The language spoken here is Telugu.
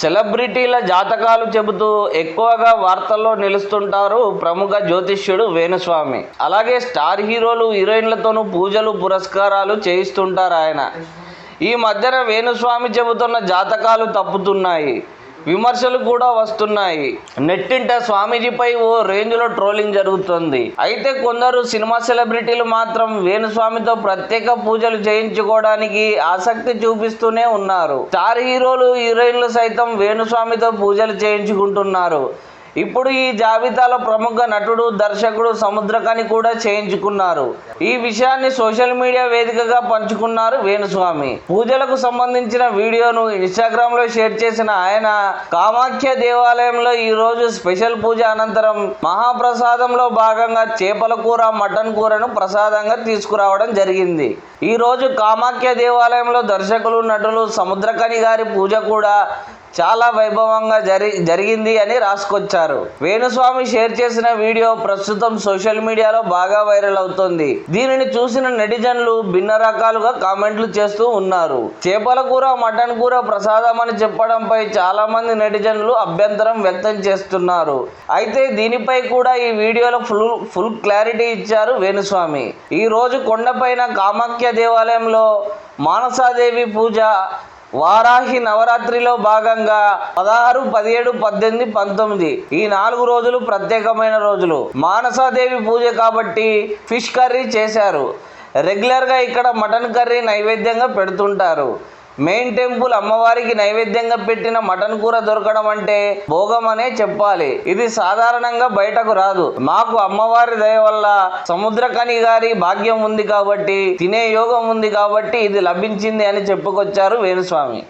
సెలబ్రిటీల జాతకాలు చెబుతూ ఎక్కువగా వార్తల్లో నిలుస్తుంటారు ప్రముఖ జ్యోతిష్యుడు వేణుస్వామి. అలాగే స్టార్ హీరోలు హీరోయిన్లతోనూ పూజలు పురస్కారాలు చేయిస్తుంటారు ఆయన. ఈ మధ్యన వేణుస్వామి చెబుతున్న జాతకాలు తప్పుతున్నాయి. విమర్శలు కూడా వస్తున్నాయి. నెట్టింట స్వామీజీపై ఓ రేంజ్లో ట్రోలింగ్ జరుగుతుంది. అయితే కొందరు సినిమా సెలబ్రిటీలు మాత్రం వేణుస్వామితో ప్రత్యేక పూజలు చేయించుకోవడానికి ఆసక్తి చూపిస్తూనే ఉన్నారు. స్టార్ హీరోలు హీరోయిన్లు సైతం వేణుస్వామితో పూజలు చేయించుకుంటున్నారు. ఇప్పుడు ఈ జాబితాలో ప్రముఖ నటుడు దర్శకుడు సముద్రకని కూడా చేయించుకున్నారు. ఈ విషయాన్ని సోషల్ మీడియా వేదికగా పంచుకున్నారు వేణుస్వామి. పూజలకు సంబంధించిన వీడియోను ఇన్స్టాగ్రామ్లో షేర్ చేసిన ఆయన కామాఖ్య దేవాలయంలో ఈ రోజు స్పెషల్ పూజ అనంతరం మహాప్రసాదంలో భాగంగా చేపల కూర మటన్ కూరను ప్రసాదంగా తీసుకురావడం జరిగింది. ఈ రోజు కామాఖ్య దేవాలయంలో దర్శకులు నటులు సముద్రకని గారి పూజ కూడా చాలా వైభవంగా జరి జరిగింది అని రాసుకొచ్చారు. వేణుస్వామి షేర్ చేసిన వీడియో ప్రస్తుతం సోషల్ మీడియాలో బాగా వైరల్ అవుతోంది. దీనిని చూసిన నెటిజన్లు భిన్న రకాలుగా కామెంట్లు చేస్తూ ఉన్నారు. చేపల కూర మటన్ కూర ప్రసాదం అని చెప్పడంపై చాలా మంది నెటిజన్లు అభ్యంతరం వ్యక్తం చేస్తున్నారు. అయితే దీనిపై కూడా ఈ వీడియోలో ఫుల్ ఫుల్ క్లారిటీ ఇచ్చారు వేణుస్వామి. ఈ రోజు కొండపైన కామాఖ్య దేవాలయంలో మానసాదేవి పూజ వారాహి నవరాత్రిలో భాగంగా పదహారు పదిహేడు పద్దెనిమిది పంతొమ్మిది ఈ నాలుగు రోజులు ప్రత్యేకమైన రోజులు. మానసాదేవి పూజ కాబట్టి ఫిష్ కర్రీ చేశారు. రెగ్యులర్గా ఇక్కడ మటన్ కర్రీ నైవేద్యంగా పెడుతుంటారు. మెయిన్ టెంపుల్ అమ్మవారికి నైవేద్యంగా పెట్టిన మటన్ కూర దొరకడం అంటే భోగం అనే చెప్పాలి. ఇది సాధారణంగా బయటకు రాదు. మాకు అమ్మవారి దయ వల్ల సముద్రకని గారి భాగ్యం ఉంది కాబట్టి తినే యోగం ఉంది కాబట్టి ఇది లభించింది అని చెప్పుకొచ్చారు వేణుస్వామి.